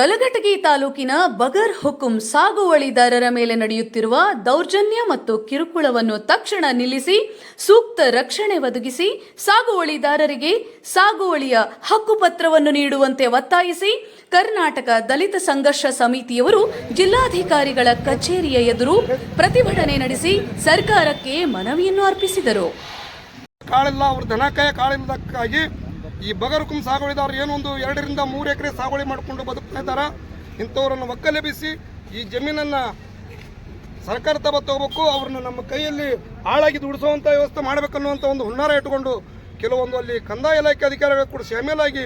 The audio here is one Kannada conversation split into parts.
ಕಲಘಟಗಿ ತಾಲೂಕಿನ ಬಗರ್ ಹುಕುಂ ಸಾಗುವಳಿದಾರರ ಮೇಲೆ ನಡೆಯುತ್ತಿರುವ ದೌರ್ಜನ್ಯ ಮತ್ತು ಕಿರುಕುಳವನ್ನು ತಕ್ಷಣ ನಿಲ್ಲಿಸಿ, ಸೂಕ್ತ ರಕ್ಷಣೆ ಒದಗಿಸಿ, ಸಾಗುವಳಿದಾರರಿಗೆ ಸಾಗುವಳಿಯ ಹಕ್ಕುಪತ್ರವನ್ನು ನೀಡುವಂತೆ ಒತ್ತಾಯಿಸಿ, ಕರ್ನಾಟಕ ದಲಿತ ಸಂಘರ್ಷ ಸಮಿತಿಯವರು ಜಿಲ್ಲಾಧಿಕಾರಿಗಳ ಕಚೇರಿಯ ಎದುರು ಪ್ರತಿಭಟನೆ ನಡೆಸಿ ಸರ್ಕಾರಕ್ಕೆ ಮನವಿಯನ್ನು ಅರ್ಪಿಸಿದರು. ಕಾಳಿಲ್ಲ ಅವ್ರ ಕಾಳಿಲ್ಲದಕ್ಕಾಗಿ ಈ ಬಗರುಕುಂ ಏನು ಒಂದು ಎರಡರಿಂದ ಮೂರು ಎಕರೆ ಸಾಗುವಳಿ ಮಾಡಿಕೊಂಡು ಬದುಕ್ತಾ ಇದ್ದಾರೆ ಇಂಥವ್ರನ್ನು ಒಕ್ಕಲೆಬ್ಬಿಸಿ ಈ ಜಮೀನನ್ನು ಸರ್ಕಾರ ತಗೋಬೇಕು, ಅವ್ರನ್ನ ನಮ್ಮ ಕೈಯಲ್ಲಿ ಹಾಳಾಗಿ ದುಡಿಸುವಂಥ ವ್ಯವಸ್ಥೆ ಮಾಡಬೇಕನ್ನುವಂಥ ಒಂದು ಹುನ್ನಾರ ಇಟ್ಟುಕೊಂಡು ಕೆಲವೊಂದು ಅಲ್ಲಿ ಕಂದಾಯ ಇಲಾಖೆ ಅಧಿಕಾರಿಗಳು ಕೂಡ ಶಾಮೇಲಾಗಿ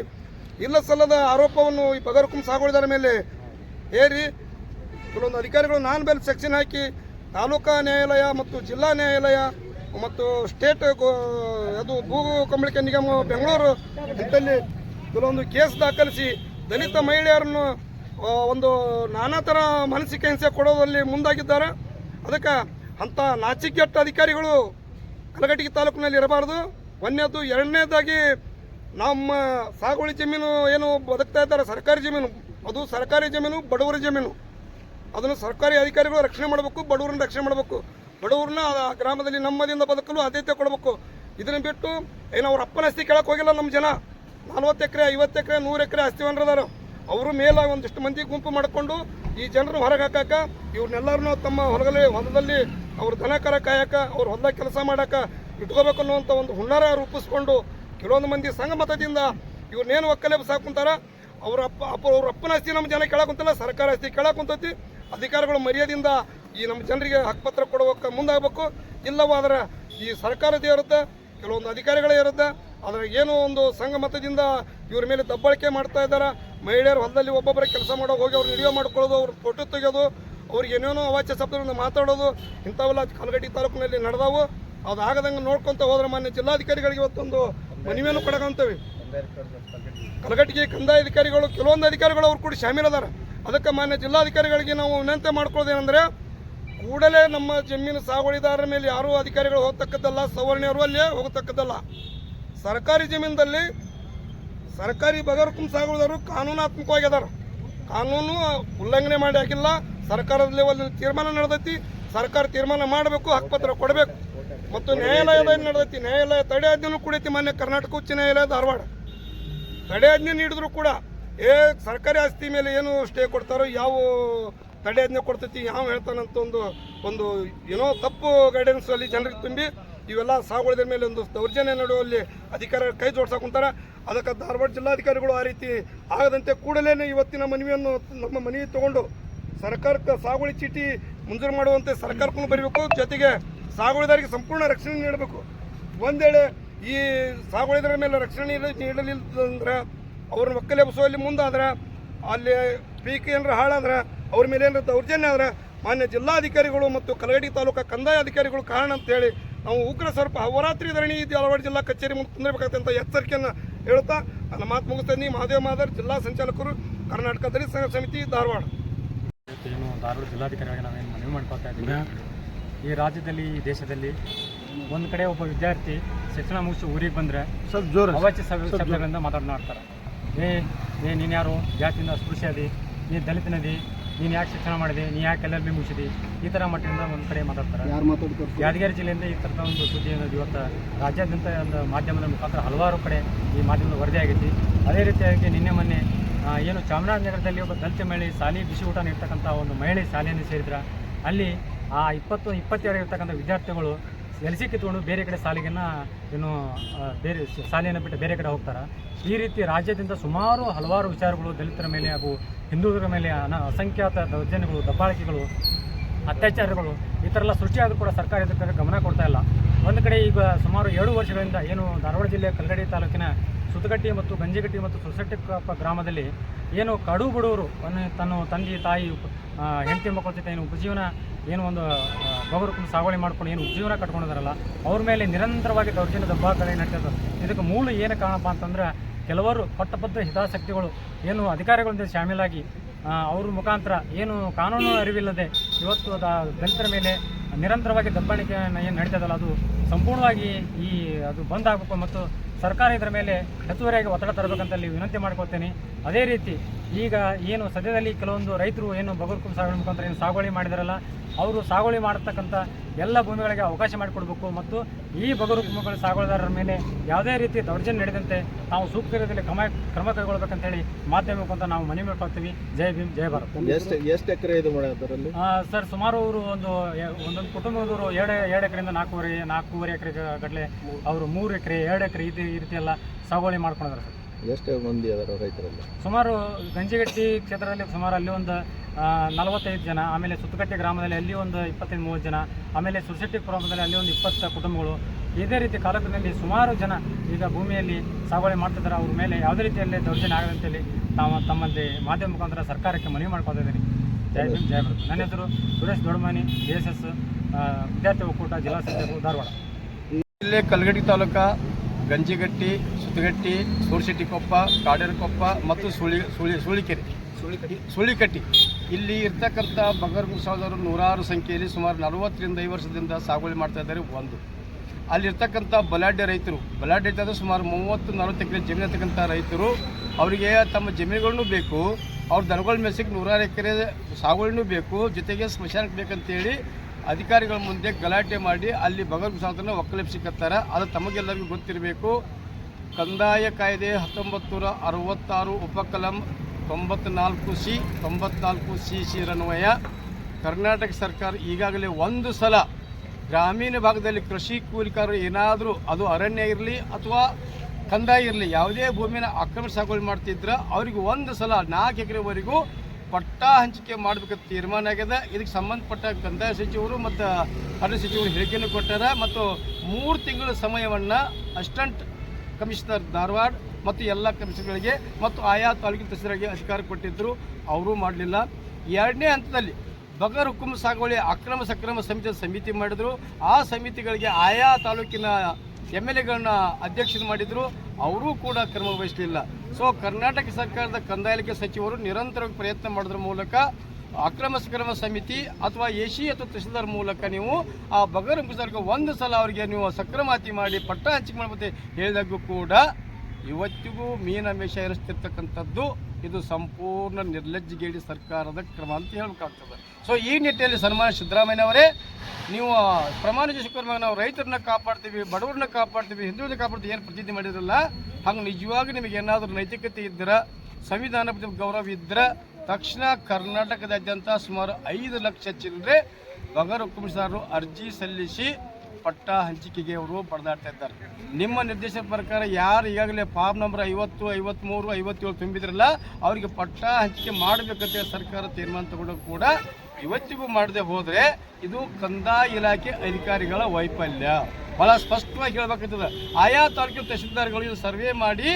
ಇಲ್ಲ ಸಲ್ಲದ ಆರೋಪವನ್ನು ಈ ಬಗರ್ಕುಂ ಸಾಗುವಳಿದಾರ ಮೇಲೆ ಏರಿ ಕೆಲವೊಂದು ಅಧಿಕಾರಿಗಳು ನಾನ್ ಬೆಲ್ ಸೆಕ್ಷನ್ ಹಾಕಿ ತಾಲೂಕಾ ನ್ಯಾಯಾಲಯ ಮತ್ತು ಜಿಲ್ಲಾ ನ್ಯಾಯಾಲಯ ಮತ್ತು ಸ್ಟೇಟ್ ಅದು ಭೂ ಕಂಬಳಿಕೆ ನಿಗಮ ಬೆಂಗಳೂರು ಇಂಥಲ್ಲಿ ಕೆಲವೊಂದು ಕೇಸ್ ದಾಖಲಿಸಿ ದಲಿತ ಮಹಿಳೆಯರನ್ನು ಒಂದು ನಾನಾ ಥರ ಮಾನಸಿಕ ಹಿಂಸೆ ಕೊಡೋದಲ್ಲಿ ಮುಂದಾಗಿದ್ದಾರೆ. ಅದಕ್ಕೆ ಅಂಥ ನಾಚಿಕೆಟ್ಟ ಅಧಿಕಾರಿಗಳು ಕಲಘಟಗಿ ತಾಲೂಕಿನಲ್ಲಿ ಇರಬಾರ್ದು. ಒಂದನೇದು, ಎರಡನೇದಾಗಿ ನಮ್ಮ ಸಾಗುವಳಿ ಜಮೀನು ಏನು ಬದುಕ್ತಾ ಇದ್ದಾರೆ, ಸರ್ಕಾರಿ ಜಮೀನು. ಅದು ಸರ್ಕಾರಿ ಜಮೀನು, ಬಡವರ ಜಮೀನು. ಅದನ್ನು ಸರ್ಕಾರಿ ಅಧಿಕಾರಿಗಳು ರಕ್ಷಣೆ ಮಾಡಬೇಕು, ಬಡವರನ್ನು ರಕ್ಷಣೆ ಮಾಡಬೇಕು. ಬಡವರನ್ನ ಗ್ರಾಮದಲ್ಲಿ ನಮ್ಮದಿಂದ ಬದುಕಲು ಆದ್ಯತೆ ಕೊಡಬೇಕು. ಇದನ್ನು ಬಿಟ್ಟು ಏನು ಅವ್ರ ಅಪ್ಪನ ಆಸ್ತಿ ಕೇಳಕ್ಕೆ ಹೋಗಿಲ್ಲ ನಮ್ಮ ಜನ. ನಲ್ವತ್ತು ಎಕರೆ, ಐವತ್ತು ಎಕರೆ, ನೂರು ಎಕರೆ ಆಸ್ತಿವನರದಾರು ಅವರು ಮೇಲೆ ಒಂದಿಷ್ಟು ಮಂದಿ ಗುಂಪು ಮಾಡಿಕೊಂಡು ಈ ಜನರನ್ನು ಹೊರಗೆ ಹಾಕಾಕ ಇವ್ರನ್ನೆಲ್ಲರನ್ನೂ ತಮ್ಮ ಹೊಲದಲ್ಲಿ ಹೊಲದಲ್ಲಿ ಅವ್ರ ದನ ಕರ ಕಾಯಕ, ಅವ್ರ ಹೊಲದಾಗ ಕೆಲಸ ಮಾಡಕ ಇಟ್ಕೋಬೇಕು ಅನ್ನುವಂಥ ಒಂದು ಹುನ್ನಾರ ರೂಪಿಸ್ಕೊಂಡು ಕೆಲವೊಂದು ಮಂದಿ ಸಂಘ ಮತದಿಂದ ಇವ್ರನ್ನೇನು ಒಕ್ಕಲೆ ಸಾಕುಂತಾರ ಅವ್ರ ಅಪ್ಪ ಅಪ್ಪ ಅವ್ರ ಅಪ್ಪನ ಆಸ್ತಿ ನಮ್ಮ ಜನ ಕೇಳಕ್ಕಂತಲ್ಲ ಸರ್ಕಾರ ಆಸ್ತಿ ಕೇಳಕ್ಕಂತತಿ ಅಧಿಕಾರಿಗಳು ಮರ್ಯಾದಿಂದ ಈ ನಮ್ಮ ಜನರಿಗೆ ಹಕ್ಕುಪತ್ರ ಕೊಡೋಕೆ ಮುಂದಾಗಬೇಕು. ಇಲ್ಲವಾದ್ರೆ ಈ ಸರ್ಕಾರದ ಇರುತ್ತೆ, ಕೆಲವೊಂದು ಅಧಿಕಾರಿಗಳೇ ಇರುತ್ತೆ. ಅದರ ಏನೋ ಒಂದು ಸಂಘ ಮತದಿಂದ ಇವ್ರ ಮೇಲೆ ದಬ್ಬಾಳಿಕೆ ಮಾಡ್ತಾ ಇದ್ದಾರೆ. ಮಹಿಳೆಯರು ಹೊಲದಲ್ಲಿ ಒಬ್ಬೊಬ್ಬರ ಕೆಲಸ ಮಾಡೋ ಹೋಗಿ ಅವ್ರು ವಿಡಿಯೋ ಮಾಡ್ಕೊಳ್ಳೋದು, ಅವ್ರ ಫೋಟೋ ತೆಗೆಯೋದು, ಅವ್ರಿಗೆ ಏನೇನೋ ಅವಾಚ್ಯ ಶಬ್ದದಿಂದ ಮಾತಾಡೋದು, ಇಂಥವೆಲ್ಲ ಕಲಗಟ್ಟಿ ತಾಲೂಕಿನಲ್ಲಿ ನಡೆದವು. ಅದು ಆಗದಂಗೆ ನೋಡ್ಕೊಂತ ಹೋದ್ರೆ ಮಾನ್ಯ ಜಿಲ್ಲಾಧಿಕಾರಿಗಳಿಗೆ ಇವತ್ತೊಂದು ಮನವಿಯನ್ನು ಕೊಡಕಂತೀವಿ. ಕಲಗಟ್ಟಿಗೆ ಕಂದಾಯ ಅಧಿಕಾರಿಗಳು ಕೆಲವೊಂದು ಅಧಿಕಾರಿಗಳು ಅವ್ರು ಕೂಡ ಶಾಮೀಲದಾರ ಅದಕ್ಕೆ ಮಾನ್ಯ ಜಿಲ್ಲಾಧಿಕಾರಿಗಳಿಗೆ ನಾವು ವಿನಂತಿ ಮಾಡ್ಕೊಳ್ಳೋದೇನೆಂದರೆ ಕೂಡಲೇ ನಮ್ಮ ಜಮೀನು ಸಾಗುವಳಿದಾರರ ಮೇಲೆ ಯಾರೂ ಅಧಿಕಾರಿಗಳು ಹೋಗ್ತಕ್ಕದ್ದಲ್ಲ ಸವರ್ಣಿಯರು ಅಲ್ಲೇ ಹೋಗತಕ್ಕದ್ದಲ್ಲ. ಸರ್ಕಾರಿ ಜಮೀನದಲ್ಲಿ ಸರ್ಕಾರಿ ಬಗರ್ಕುಂ ಸಾಗುವಳಿದಾರರು ಕಾನೂನಾತ್ಮಕವಾಗಿ ಅದಾರ. ಕಾನೂನು ಉಲ್ಲಂಘನೆ ಮಾಡಿ ಆಗಿಲ್ಲ ಸರ್ಕಾರದ ಲೆವೆಲ್ ತೀರ್ಮಾನ ನಡೆದೈತಿ, ಸರ್ಕಾರ ತೀರ್ಮಾನ ಮಾಡಬೇಕು ಹಕ್ಕುಪತ್ರ ಕೊಡಬೇಕು. ಮತ್ತು ನ್ಯಾಯಾಲಯದಲ್ಲಿ ನಡೆದೈತಿ, ನ್ಯಾಯಾಲಯ ತಡೆ ಆಜ್ಞೆನೂ ಕೂಡೈತಿ ಮಾನ್ಯ ಕರ್ನಾಟಕ ಉಚ್ಚ ನ್ಯಾಯಾಲಯ ಧಾರವಾಡ. ತಡೆಯಾಜ್ಞೆ ನೀಡಿದ್ರು ಕೂಡ, ಏ ಸರ್ಕಾರಿ ಆಸ್ತಿ ಮೇಲೆ ಏನು ಸ್ಟೇ ಕೊಡ್ತಾರೋ, ಯಾವ ತಡೆಯಾಜ್ಞೆ ಕೊಡ್ತೈತಿ, ಯಾವ ಹೇಳ್ತಾನಂತ ಒಂದು ಒಂದು ಏನೋ ತಪ್ಪು ಗೈಡೆನ್ಸ್ ಅಲ್ಲಿ ಜನರಿಗೆ ತುಂಬಿ, ಇವೆಲ್ಲ ಸಾಗುಳಿದ ಮೇಲೆ ಒಂದು ದೌರ್ಜನ್ಯ ನಡುವಲ್ಲಿ ಅಧಿಕಾರ ಕೈ ಕುಂತಾರ. ಅದಕ್ಕೆ ಧಾರವಾಡ ಜಿಲ್ಲಾಧಿಕಾರಿಗಳು ಆ ರೀತಿ ಆಗದಂತೆ ಕೂಡಲೇ ಇವತ್ತಿನ ಮನವಿಯನ್ನು ನಮ್ಮ ಮನವಿ ತಗೊಂಡು ಸರ್ಕಾರಕ್ಕೆ ಸಾಗುವಳಿ ಚೀಟಿ ಮಂಜೂರು ಮಾಡುವಂತೆ ಸರ್ಕಾರಕ್ಕೂ ಬರೀಬೇಕು, ಜೊತೆಗೆ ಸಾಗುಳಿದಾರಿಗೆ ಸಂಪೂರ್ಣ ರಕ್ಷಣೆ ನೀಡಬೇಕು. ಒಂದೇಳೆ ಈ ಸಾಗುವಳಿದರ ಮೇಲೆ ರಕ್ಷಣೆ ನೀಡಲಿಲ್ಲ ಅಂದ್ರೆ ಅವ್ರನ್ನ ಒಕ್ಕಲೆಬ್ಬಿಸುವಲ್ಲಿ ಮುಂದಾದ್ರೆ, ಅಲ್ಲಿ ಪೀಕ್ ಏನಾರ ಹಾಳಾದ್ರೆ ಅವ್ರ ಮೇಲೆ ಏನಾರ ದೌರ್ಜನ್ಯ ಆದ್ರೆ ಮಾನ್ಯ ಜಿಲ್ಲಾಧಿಕಾರಿಗಳು ಮತ್ತು ಕಲಗಡಿ ತಾಲೂಕಾ ಕಂದಾಯ ಅಧಿಕಾರಿಗಳು ಕಾರಣ ಅಂತ ಹೇಳಿ ನಾವು ಉಗ್ರ ಸ್ವಲ್ಪ ಅವರಾತ್ರಿ ಧರಣಿ ಈ ಹಲವಾರು ಜಿಲ್ಲಾ ಕಚೇರಿ ಮುಂದೆ ಕುಂದಿರಬೇಕಾದಂಥ ಎಚ್ಚರಿಕೆಯನ್ನು ಹೇಳ್ತಾ ನನ್ನ ಮಾತು ಮುಗಿಸ್ತೀನಿ ಮಹಾದೇವ ಮಾದರ್ ಜಿಲ್ಲಾ ಸಂಚಾಲಕರು ಕರ್ನಾಟಕ ದಲಿತ ಸಂಘ ಸಮಿತಿ ಧಾರವಾಡ. ಏನು ಧಾರವಾಡ ಜಿಲ್ಲಾಧಿಕಾರಿಯಾಗಿ ನಾವೇನು ಮನವಿ ಮಾಡ್ಕೊತಾ ಇದ್ದೀವಿ? ಈ ರಾಜ್ಯದಲ್ಲಿ ಈ ದೇಶದಲ್ಲಿ ಒಂದು ಕಡೆ ಒಬ್ಬ ವಿದ್ಯಾರ್ಥಿ ಶಿಕ್ಷಣ ಮುಗಿಸಿ ಊರಿಗೆ ಬಂದರೆ ಸ್ವಲ್ಪ ಜೋರು. ಅವಾಚ್ಯ ಶಬ್ದ- ಶಬ್ದಗಳಿಂದ ಮಾತಾಡ್ನಾಡ್ತಾರೆ ಏ ಏ ನೀನು ಯಾರು? ಜಾತಿಯಿಂದ ಅಸ್ಪೃಶ್ಯ ಅದಿ. ನೀ ದಲಿತನದಿ. ನೀನು ಯಾಕೆ ಶಿಕ್ಷಣ ಮಾಡಿದೆ? ನೀ ಯಾಕೆ ಎಲ್ಲರಲ್ಲಿ ಮುಗಿಸಿದೆ? ಈ ಥರ ಮಟ್ಟದಿಂದ ಒಂದು ಕಡೆ ಮಾತಾಡ್ತಾರೆ. ಯಾರು ಮಾತಾಡ್ತಾರೆ ಯಾದಗಿರಿ ಜಿಲ್ಲೆಯಿಂದ ಈ ಥರದ ಒಂದು ಸುದ್ದಿ ಅನ್ನೋದು ಇವತ್ತು ರಾಜ್ಯಾದ್ಯಂತ ಒಂದು ಮಾಧ್ಯಮದ ಮುಖಾಂತರ ಹಲವಾರು ಕಡೆ ಈ ಮಾಧ್ಯಮದ ವರದಿ ಆಗೈತಿ ಅದೇ ರೀತಿಯಾಗಿ ನಿನ್ನೆ ಮೊನ್ನೆ ಏನು ಚಾಮರಾಜನಗರದಲ್ಲಿ ಒಬ್ಬ ದಲಿತ ಮಹಿಳೆ ಶಾಲೆ ಬಿಸಿ ಊಟ ನೀಡ್ತಕ್ಕಂಥ ಒಂದು ಮಹಿಳೆ ಶಾಲೆಯನ್ನು ಸೇರಿದ್ರ. ಅಲ್ಲಿ ಆ ಇಪ್ಪತ್ತು ಇಪ್ಪತ್ತೆರಡು ಇರ್ತಕ್ಕಂಥ ವಿದ್ಯಾರ್ಥಿಗಳು ಎಲ್ಸಿ ಕಿತ್ಕೊಂಡು ಬೇರೆ ಕಡೆ ಸಾಲಿಗೆನ ಏನು ಬೇರೆ ಶಾಲೆಯನ್ನು ಬಿಟ್ಟು ಬೇರೆ ಕಡೆ ಹೋಗ್ತಾರೆ. ಈ ರೀತಿ ರಾಜ್ಯದಿಂದ ಸುಮಾರು ಹಲವಾರು ವಿಚಾರಗಳು ದಲಿತರ ಮೇಲೆ ಹಾಗೂ ಹಿಂದುಳಿದರ ಮೇಲೆ ಅನ ಅಸಂಖ್ಯಾತ ದೌರ್ಜನ್ಯಗಳು, ದಬ್ಬಾಳಿಕೆಗಳು, ಅತ್ಯಾಚಾರಗಳು, ಈ ಥರ ಎಲ್ಲ ಸೃಷ್ಟಿಯಾದರೂ ಕೂಡ ಸರ್ಕಾರ ಇದಕ್ಕೆ ಗಮನ ಕೊಡ್ತಾ ಇಲ್ಲ. ಒಂದು ಕಡೆ ಈಗ ಸುಮಾರು ಏಳು ವರ್ಷಗಳಿಂದ ಏನು ಧಾರವಾಡ ಜಿಲ್ಲೆಯ ಕಲ್ಗಡಿ ತಾಲೂಕಿನ ಸುತ್ತಗಟ್ಟಿ ಮತ್ತು ಗಂಜಿಗಟ್ಟಿ ಮತ್ತು ಸುಸಟ್ಟಿ ಗ್ರಾಮದಲ್ಲಿ ಏನು ಕಡು ಬಡವರು ತನ್ನ ತಂದೆ ತಾಯಿ ಹೆಂಡತಿ ಮಕ್ಕಳ ಜೊತೆ ಏನು ಉಪಜೀವನ, ಏನು ಒಂದು ಬಗರು ಸಾಗುವಳಿ ಮಾಡ್ಕೊಂಡು ಏನು ಉಪಜೀವನ ಕಟ್ಕೊಂಡಿದಾರಲ್ಲ ಅವ್ರ ಮೇಲೆ ನಿರಂತರವಾಗಿ ದೌರ್ಜನ್ಯ ದಬ್ಬಾಕಳೆ ನಡೀತದೆ ಇದಕ್ಕೆ ಮೂಲ ಏನು ಕಾರಣಪ್ಪ ಅಂತಂದ್ರೆ ಕೆಲವರು ಪಟ್ಟಭದ್ರ ಹಿತಾಸಕ್ತಿಗಳು, ಏನು ಅಧಿಕಾರಿಗಳೊಂದಿಗೆ ಶಾಮೀಲಾಗಿ ಅವ್ರ ಮುಖಾಂತರ ಏನು ಕಾನೂನು ಅರಿವಿಲ್ಲದೆ ಇವತ್ತು ಅದ ದಲಿತರ ಮೇಲೆ ನಿರಂತರವಾಗಿ ದಬ್ಬಾಣಿಕೆ ಏನು ನಡೀತದಲ್ಲ, ಅದು ಸಂಪೂರ್ಣವಾಗಿ ಈ, ಅದು ಬಂದ್ ಆಗಬೇಕು ಮತ್ತು ಸರ್ಕಾರ ಇದರ ಮೇಲೆ ಹೆಚ್ಚುವರಿಯಾಗಿ ಒತ್ತಡ ತರಬೇಕಂತಲ್ಲಿ ವಿನಂತಿ ಮಾಡ್ಕೊಳ್ತೇನೆ. ಅದೇ ರೀತಿ ಈಗ ಏನು ಸದ್ಯದಲ್ಲಿ ಕೆಲವೊಂದು ರೈತರು ಏನು ಬಗರ್ಕುಂ ಸಾಗುವಳಿ ಮುಖಾಂತರ ಏನು ಸಾಗುವಳಿ ಮಾಡಿದಾರಲ್ಲ, ಅವರು ಸಾಗುವಳಿ ಮಾಡತಕ್ಕಂಥ ಎಲ್ಲ ಭೂಮಿಗಳಿಗೆ ಅವಕಾಶ ಮಾಡಿಕೊಡ್ಬೇಕು ಮತ್ತು ಈ ಬಗರು ಭೂಮಿಗಳ ಸಾಗುವಳಿದಾರರ ಮೇಲೆ ಯಾವುದೇ ರೀತಿ ದೌರ್ಜನ್ಯ ನಡೆದಂತೆ ನಾವು ಸೂಕ್ತ ರೀತಿಯಲ್ಲಿ ಕ್ರಮ ಕ್ರಮ ಕೈಗೊಳ್ಬೇಕಂತೇಳಿ ಮಾಧ್ಯಮ ಮುಖಾಂತರ ನಾವು ಮನವಿ ಮಾಡ್ಕೊಳ್ತೀವಿ. ಜೈ ಭೀಮ್ ಜೈ ಭಾರತ್. ಎಷ್ಟು ಎಷ್ಟು ಎಕರೆ ಇದು ಸರ್ ಸುಮಾರು ಅವರು ಒಂದು ಒಂದೊಂದು ಕುಟುಂಬದವರು ಎರಡು ಎರಡು ಎಕರೆಯಿಂದ ನಾಲ್ಕೂವರೆ ನಾಲ್ಕೂವರೆ ಎಕರೆ ಗಟ್ಟಲೆ ಅವರು ಮೂರು ಎಕರೆ ಎರಡು ಎಕರೆ ಇದು ಈ ರೀತಿ ಎಲ್ಲ ಸಾಗುವಳಿ ಮಾಡ್ಕೊಂಡಿದ್ದಾರೆ ಸರ್. ಎಷ್ಟು ಮಂದಿ ಅದರ ರೈತರಲ್ಲಿ. ಸುಮಾರು ಗಂಜಿಗಟ್ಟಿ ಕ್ಷೇತ್ರದಲ್ಲಿ ಸುಮಾರು ಅಲ್ಲಿ ಒಂದು ನಲವತ್ತೈದು ಜನ ಆಮೇಲೆ ಸುತ್ತಕಟ್ಟೆ ಗ್ರಾಮದಲ್ಲಿ ಅಲ್ಲಿ ಒಂದು ಇಪ್ಪತ್ತೈದು ಮೂವತ್ತು ಜನ ಆಮೇಲೆ ಸುಸೆಟ್ಟಿ ಗ್ರಾಮದಲ್ಲಿ ಅಲ್ಲಿ ಒಂದು ಇಪ್ಪತ್ತು ಕುಟುಂಬಗಳು. ಇದೇ ರೀತಿ ತಾಲೂಕಿನಲ್ಲಿ ಸುಮಾರು ಜನ ಈಗ ಭೂಮಿಯಲ್ಲಿ ಸಾಗುವಳಿ ಮಾಡ್ತಿದ್ದಾರೆ. ಅವ್ರ ಮೇಲೆ ಯಾವುದೇ ರೀತಿಯಲ್ಲಿ ದೌರ್ಜನ್ಯ ಆಗದಂತೇಳಿ ತಾವು ತಮ್ಮಲ್ಲಿ ಮಾಧ್ಯಮ ಮುಖಾಂತರ ಸರ್ಕಾರಕ್ಕೆ ಮನವಿ ಮಾಡ್ಕೊತಾ ಇದ್ದೀನಿ. ಜೈ ಭೀಮ್ ಜೈ ಭಾರತ್. ನನ್ನ ಹೆಸರು Suresh Doddamani J S S ವಿದ್ಯಾರ್ಥಿ ಒಕ್ಕೂಟ ಜಿಲ್ಲಾ ಸಂಸ್ಥೆ ಧಾರವಾಡ ಜಿಲ್ಲೆ ಕಲಗಡಿ ತಾಲೂಕಾ ಗಂಜಿಗಟ್ಟಿ ಸುತ್ತಗಟ್ಟಿ ಸೂರ್ಶೆಟ್ಟಿಕೊಪ್ಪ ಕಾಡೇರಕೊಪ್ಪ ಮತ್ತು ಸುಳಿ ಸುಳಿ ಸುಳಿಕೆರೆ. ಸುಳಿಕಟ್ಟಿ. ಇಲ್ಲಿ ಇರ್ತಕ್ಕಂಥ ಬಗರ್ ಸಹೋದರರು ನೂರಾರು ಸಂಖ್ಯೆಯಲ್ಲಿ ಸುಮಾರು ನಲವತ್ತರಿಂದ ಐದು ವರ್ಷದಿಂದ ಸಾಗುವಳಿ ಮಾಡ್ತಾ ಇದ್ದಾರೆ ಒಂದು. ಅಲ್ಲಿರ್ತಕ್ಕಂಥ ಬಲಾಢ್ಯ ರೈತರು ಬಲಾಢ್ಯ ರೈತ ಅಂದ್ರೆ ಸುಮಾರು ಮೂವತ್ತು ನಲವತ್ತು ಎಕರೆ ಜಮೀನು ಇರ್ತಕ್ಕಂಥ ರೈತರು ಅವರಿಗೆ ತಮ್ಮ ಜಮೀನುಗಳನ್ನು ಬೇಕು ಅವ್ರ ದನಗಳ ಮೆಸಿಗೆ ನೂರಾರು ಎಕರೆ ಸಾಗುವಳಿನೂ ಬೇಕು ಜೊತೆಗೆ ಸ್ಮಶಾನಕ್ಕೆ ಬೇಕಂತೇಳಿ ಅಧಿಕಾರಿಗಳ ಮುಂದೆ ಗಲಾಟೆ ಮಾಡಿ ಅಲ್ಲಿ ಬಗರ್ ಮುಸಾದರನ್ನ ಒಕ್ಕಲೆಬ್ಸಿಕತ್ತಾರ ಅದು ತಮಗೆಲ್ಲರಿಗೂ ಗೊತ್ತಿರಬೇಕು. ಕಂದಾಯ ಕಾಯ್ದೆ ಹತ್ತೊಂಬತ್ತು ಅರವತ್ತಾರು, ಉಪಕಲಂ ತೊಂಬತ್ನಾಲ್ಕು ಸಿ ತೊಂಬತ್ನಾಲ್ಕು ಸಿ ಸಿ ರನ್ವಯ. ಕರ್ನಾಟಕ ಸರ್ಕಾರ ಈಗಾಗಲೇ ಒಂದು ಸಲ ಗ್ರಾಮೀಣ ಭಾಗದಲ್ಲಿ ಕೃಷಿ ಕೂಲಿಕಾರರು ಏನಾದರೂ ಅದು ಅರಣ್ಯ ಇರಲಿ ಅಥವಾ ಕಂದಾಯ ಇರಲಿ, ಯಾವುದೇ ಭೂಮಿನ ಅಕ್ರಮ ಸಾಗುವಳಿ ಮಾಡ್ತಿದ್ರೆ ಅವ್ರಿಗೆ ಒಂದು ಸಲ ನಾಲ್ಕು ಎಕರೆವರೆಗೂ ಪಟ್ಟ ಹಂಚಿಕೆ ಮಾಡಬೇಕಂತ ತೀರ್ಮಾನ ಆಗ್ಯದ ಇದಕ್ಕೆ ಸಂಬಂಧಪಟ್ಟ ಕಂದಾಯ ಸಚಿವರು ಮತ್ತು ಅರಣ್ಯ ಸಚಿವರು ಹೇಳಿಕೆಯನ್ನು ಕೊಟ್ಟಾರ. ಮತ್ತು ಮೂರು ತಿಂಗಳ ಸಮಯವನ್ನು ಅಸ್ಟಂಟ್ ಕಮಿಷನರ್ ಧಾರವಾಡ ಮತ್ತು ಎಲ್ಲ ಕಮಿಷನ್ಗಳಿಗೆ ಮತ್ತು ಆಯಾ ತಾಲೂಕಿನ ತಹಸೀಲ್ದಾರ್ಗೆ ಅಧಿಕಾರ ಕೊಟ್ಟಿದ್ದರು ಅವರೂ ಮಾಡಲಿಲ್ಲ. ಎರಡನೇ ಹಂತದಲ್ಲಿ ಬಗರ್ ಹುಕುಂ ಸಾಗುವಳಿ ಅಕ್ರಮ ಸಕ್ರಮ ಸಮಿತಿ ಸಮಿತಿ ಮಾಡಿದ್ರು. ಆ ಸಮಿತಿಗಳಿಗೆ ಆಯಾ ತಾಲೂಕಿನ ಎಂ ಎಲ್ ಎಗಳನ್ನ ಅಧ್ಯಕ್ಷರು ಮಾಡಿದ್ರು. ಅವರೂ ಕೂಡ ಕ್ರಮ ವಹಿಸಲಿಲ್ಲ. ಸೊ ಕರ್ನಾಟಕ ಸರ್ಕಾರದ ಕಂದಾಯ ಇಲಾಖೆ ಸಚಿವರು ನಿರಂತರವಾಗಿ ಪ್ರಯತ್ನ ಮಾಡೋದ್ರ ಮೂಲಕ ಅಕ್ರಮ ಸಕ್ರಮ ಸಮಿತಿ ಅಥವಾ ಎ ಸಿ ಅಥವಾ ತಹಸೀಲ್ದಾರ್ ಮೂಲಕ ನೀವು ಆ ಬಗರ್ ಮುಸಾರ್ಗೆ ಒಂದು ಸಲ ಅವರಿಗೆ ನೀವು ಸಕ್ರಮಾತಿ ಮಾಡಿ ಪಟ್ಟ ಹಂಚಿಕೆ ಮಾಡ್ಬೋದು ಹೇಳಿದಾಗೂ ಕೂಡ ಇವತ್ತಿಗೂ ಮೀನಮೇಷ ಇರಿಸ್ತಿರ್ತಕ್ಕಂಥದ್ದು ಇದು ಸಂಪೂರ್ಣ ನಿರ್ಲಜ್ಜಿಗೇಡಿ ಸರ್ಕಾರದ ಕ್ರಮ ಅಂತ ಹೇಳಬೇಕಾಗ್ತದೆ. ಸೊ ಈ ನಿಟ್ಟಿನಲ್ಲಿ ಸನ್ಮಾನ ಸಿದ್ದರಾಮಯ್ಯ ಅವರೇ ನೀವು ಪ್ರಮಾಣ ಶಿಕ್ಷಕರ ನಾವು ರೈತರನ್ನ ಕಾಪಾಡ್ತೀವಿ, ಬಡವರನ್ನ ಕಾಪಾಡ್ತೀವಿ, ಹಿಂದುಳಿದ ಕಾಪಾಡ್ತೀವಿ, ಏನು ಪ್ರತಿಜ್ಞೆ ಮಾಡಿರಲ್ಲ ಹಂಗೆ ನಿಜವಾಗಿ ನಿಮಗೆ ಏನಾದರೂ ನೈತಿಕತೆ ಇದ್ದರೆ, ಸಂವಿಧಾನ ಗೌರವ ಇದ್ದರೆ, ತಕ್ಷಣ ಕರ್ನಾಟಕದಾದ್ಯಂತ ಸುಮಾರು ಐದು ಲಕ್ಷ ಚಿಲ್ಲರೆ ಬಗರ್ ಹುಕುಮ್ಸಾರರು ಅರ್ಜಿ ಸಲ್ಲಿಸಿ ಪಟ್ಟ ಹಂಚಿಕೆಗೆ ಅವರು ಪಡೆದಾಡ್ತಾ ಇದ್ದಾರೆ. ನಿಮ್ಮ ನಿರ್ದೇಶನ ಪ್ರಕಾರ ಯಾರು ಈಗಾಗಲೇ ಫಾರ್ಮ್ ನಂಬರ್ ಐವತ್ತು ಐವತ್ತ್ಮೂರು ಐವತ್ತೇಳು ತುಂಬಿದ್ರಲ್ಲ, ಅವರಿಗೆ ಪಟ್ಟ ಹಂಚಿಕೆ ಮಾಡಬೇಕಂತ ಸರ್ಕಾರ ತೀರ್ಮಾನ ತಗೊಂಡು ಕೂಡ ಇವತ್ತಿಗೂ ಮಾಡದೆ ಹೋದರೆ ಇದು ಕಂದಾಯ ಇಲಾಖೆ ಅಧಿಕಾರಿಗಳ ವೈಫಲ್ಯ. ಬಹಳ ಸ್ಪಷ್ಟವಾಗಿ ಹೇಳ್ಬೇಕಾಗ್ತದೆ. ಆಯಾ ತಾಲೂಕಿನ ತಹಶೀಲ್ದಾರ್ಗಳು ಇದು ಸರ್ವೆ ಮಾಡಿ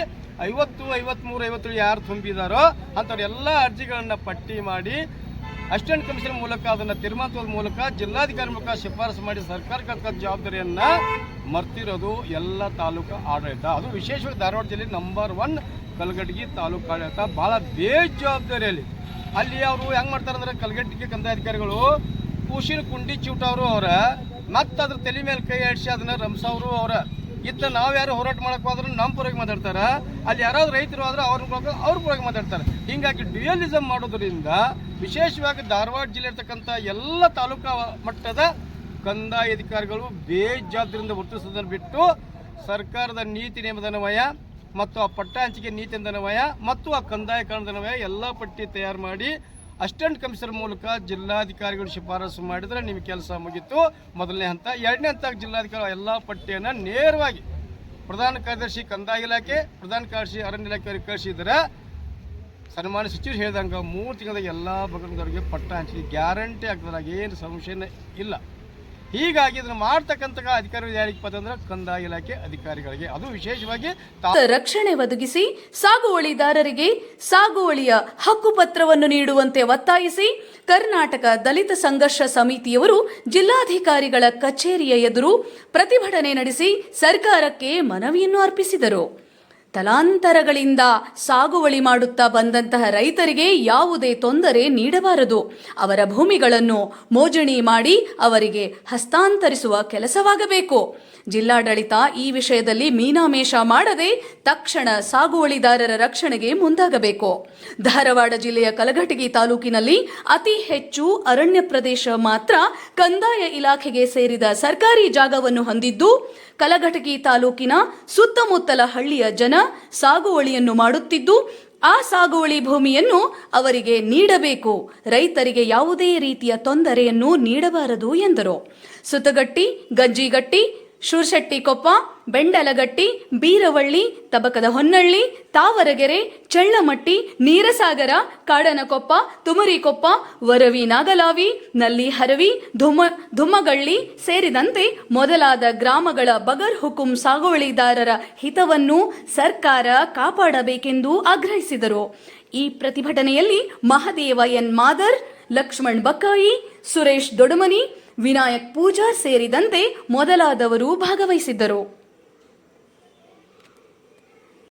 ಐವತ್ತು ಐವತ್ತ್ಮೂರು ಐವತ್ತೇಳು ಯಾರು ತುಂಬಿದಾರೋ ಅಂಥವ್ರು ಎಲ್ಲ ಅರ್ಜಿಗಳನ್ನು ಪಟ್ಟಿ ಮಾಡಿ ಅಸಿಸ್ಟೆಂಟ್ ಕಮಿಷನರ್ ಮೂಲಕ ಅದನ್ನು ತೀರ್ಮಾನಿಸೋದ್ರ ಮೂಲಕ ಜಿಲ್ಲಾಧಿಕಾರಿ ಮೂಲಕ ಶಿಫಾರಸು ಮಾಡಿ ಸರ್ಕಾರಕ್ಕೆ ಜವಾಬ್ದಾರಿಯನ್ನು ಮರ್ತಿರೋದು ಎಲ್ಲ ತಾಲೂಕು ಆಡಳಿತ. ಅದು ವಿಶೇಷವಾಗಿ ಧಾರವಾಡ ಜಿಲ್ಲೆ ನಂಬರ್ ಒನ್ ಕಲ್ಗಡ್ಗಿ ತಾಲೂಕು ಆಡಳಿತ. ಭಾಳ ಬೇಜವಾಬ್ದಾರಿಯಲ್ಲಿ ಅಲ್ಲಿ. ಅವರು ಹೆಂಗೆ ಮಾಡ್ತಾರೆ ಅಂದ್ರೆ ಕಂದಾಯ ಅಧಿಕಾರಿಗಳು ಕೂಶಿನ ಕುಂಡಿ ಚೂಟವರು ಅವರ, ಮತ್ತೆ ಅದ್ರ ತಲೆ ಮೇಲೆ ಕೈ ಆಡಿಸಿ ಅದನ್ನ ರಂಸವರು ಅವರ. ಇತ್ತ ನಾವು ಯಾರು ಹೋರಾಟ ಮಾಡಕ್ ಹೋದ್ರೆ ನಮ್ಮ ಪರವಾಗಿ ಮಾತಾಡ್ತಾರೆ? ಅಲ್ಲಿ ಯಾರಾದ್ರೂ ರೈತರು ಆದ್ರೆ ಅವ್ರ ಅವ್ರ ಪರವಾಗಿ ಮಾತಾಡ್ತಾರೆ. ಹಿಂಗಾಗಿ ಡ್ಯುಯಲಿಸಮ್ ಮಾಡೋದ್ರಿಂದ ವಿಶೇಷವಾಗಿ ಧಾರವಾಡ ಜಿಲ್ಲೆ ಇರ್ತಕ್ಕಂಥ ಎಲ್ಲ ತಾಲೂಕಾ ಮಟ್ಟದ ಕಂದಾಯ ಅಧಿಕಾರಿಗಳು ಬೇಜಾದ್ರಿಂದ ವರ್ತಿಸೋದನ್ನು ಬಿಟ್ಟು ಸರ್ಕಾರದ ನೀತಿ ನಿಯಮದನ್ವಯ ಮತ್ತು ಆ ಪಟ್ಟ ಹಂಚಿಕೆ ನೀತಿ ಮತ್ತು ಆ ಕಂದಾಯ ಕಾರಣದನ್ವಯ ಎಲ್ಲ ಪಟ್ಟಿ ತಯಾರು ಮಾಡಿ ಅಸಿಸ್ಟೆಂಟ್ ಕಮಿಷನರ್ ಮೂಲಕ ಜಿಲ್ಲಾಧಿಕಾರಿಗಳು ಶಿಫಾರಸು ಮಾಡಿದರೆ ನಿಮ್ಮ ಕೆಲಸ ಮುಗಿತು. ಮೊದಲನೇ ಹಂತ, ಎರಡನೇ ಹಂತ ಜಿಲ್ಲಾಧಿಕಾರಿ ಎಲ್ಲ ಪಟ್ಟಿಯನ್ನು ನೇರವಾಗಿ ಪ್ರಧಾನ ಕಾರ್ಯದರ್ಶಿ ಕಂದಾಯ ಇಲಾಖೆ, ಪ್ರಧಾನ ಕಾರ್ಯದರ್ಶಿ ಅರಣ್ಯ ಇಲಾಖೆಯವರಿಗೆ ಕಳಿಸಿದರೆ ಸನ್ಮಾನ ಸಚಿವರು ಹೇಳಿದಂಗೆ ಮೂರು ತಿಂಗಳ ಎಲ್ಲ ಬಗನದವರಿಗೆ ಪಟ್ಟ ಹಂಚಿಕೆ ಗ್ಯಾರಂಟಿ ಆಗ್ತದಾಗ ಏನು ಸಂಶಯನೇ ಇಲ್ಲ. ಹೀಗಾಗಿ ಇದನ್ನು ಮಾಡ್ತಕ್ಕಂತಹ ಅಧಿಕಾರಿಗಳು ಯಾರಿಗೆ ಅಂದ್ರೆ ಕಂದಾಯ ಇಲಾಖೆ ಅಧಿಕಾರಿಗಳಿಗೆ. ಅದು ವಿಶೇಷವಾಗಿ ರಕ್ಷಣೆ ಒದಗಿಸಿ ಸಾಗುವಳಿದಾರರಿಗೆ ಸಾಗುವಳಿಯ ಹಕ್ಕುಪತ್ರವನ್ನು ನೀಡುವಂತೆ ಒತ್ತಾಯಿಸಿ, ಕರ್ನಾಟಕ ದಲಿತ ಸಂಘರ್ಷ ಸಮಿತಿಯವರು ಜಿಲ್ಲಾಧಿಕಾರಿಗಳ ಕಚೇರಿಯ ಎದುರು ಪ್ರತಿಭಟನೆ ನಡೆಸಿ ಸರ್ಕಾರಕ್ಕೆ ಮನವಿಯನ್ನು ಅರ್ಪಿಸಿದರು. ತಲಾಂತರಗಳಿಂದ ಸಾಗುವಳಿ ಮಾಡುತ್ತಾ ಬಂದಂತಹ ರೈತರಿಗೆ ಯಾವುದೇ ತೊಂದರೆ ನೀಡಬಾರದು. ಅವರ ಭೂಮಿಗಳನ್ನು ಮೋಜಣಿ ಮಾಡಿ ಅವರಿಗೆ ಹಸ್ತಾಂತರಿಸುವ ಕೆಲಸವಾಗಬೇಕು. ಜಿಲ್ಲಾಡಳಿತ ಈ ವಿಷಯದಲ್ಲಿ ಮೀನಾಮೇಷ ಮಾಡದೆ ತಕ್ಷಣ ಸಾಗುವಳಿದಾರರ ರಕ್ಷಣೆಗೆ ಮುಂದಾಗಬೇಕು. ಧಾರವಾಡ ಜಿಲ್ಲೆಯ ಕಲಘಟಗಿ ತಾಲೂಕಿನಲ್ಲಿ ಅತಿ ಹೆಚ್ಚು ಅರಣ್ಯ ಪ್ರದೇಶ ಮಾತ್ರ ಕಂದಾಯ ಇಲಾಖೆಗೆ ಸೇರಿದ ಸರ್ಕಾರಿ ಜಾಗವನ್ನು ಹೊಂದಿದ್ದು ಕಲಘಟಗಿ ತಾಲೂಕಿನ ಸುತ್ತಮುತ್ತಲ ಹಳ್ಳಿಯ ಜನ ಸಾಗುವಳಿಯನ್ನು ಮಾಡುತ್ತಿದ್ದು, ಆ ಸಾಗುವಳಿ ಭೂಮಿಯನ್ನು ಅವರಿಗೆ ನೀಡಬೇಕು. ರೈತರಿಗೆ ಯಾವುದೇ ರೀತಿಯ ತೊಂದರೆಯನ್ನು ನೀಡಬಾರದು ಎಂದರು. ಸುತಗಟ್ಟಿ ಗಜ್ಜಿಗಟ್ಟಿ ಶೂರ್ಶೆಟ್ಟಿಕೊಪ್ಪ ಬೆಂಡಲಗಟ್ಟಿ, ಬೀರವಳ್ಳಿ, ತಬಕದ ಹೊನ್ನಳ್ಳಿ, ತಾವರಗೆರೆ, ಚಳ್ಳಮಟ್ಟಿ, ನೀರಸಾಗರ, ಕಾಡನಕೊಪ್ಪ, ತುಮರಿಕೊಪ್ಪ, ವರವಿ ನಾಗಲಾವಿ, ನಲ್ಲಿ ಹರವಿ, ಧುಮ ಧುಮ್ಮಗಳ್ಳಿ ಸೇರಿದಂತೆ ಮೊದಲಾದ ಗ್ರಾಮಗಳ ಬಗರ್ ಹುಕುಂ ಸಾಗುವಳಿದಾರರ ಹಿತವನ್ನು ಸರ್ಕಾರ ಕಾಪಾಡಬೇಕೆಂದು ಆಗ್ರಹಿಸಿದರು. ಈ ಪ್ರತಿಭಟನೆಯಲ್ಲಿ ಮಹದೇವ ಎನ್. ಮಾದರ್, ಲಕ್ಷ್ಮಣ್ ಬಕ್ಕಾಯಿ, ಸುರೇಶ್ ದೊಡಮನಿ ವಿನಾಯಕ್ ಪೂಜಾರ್ ಸೇರಿದಂತೆ ಮೊದಲಾದವರು ಭಾಗವಹಿಸಿದ್ದರು.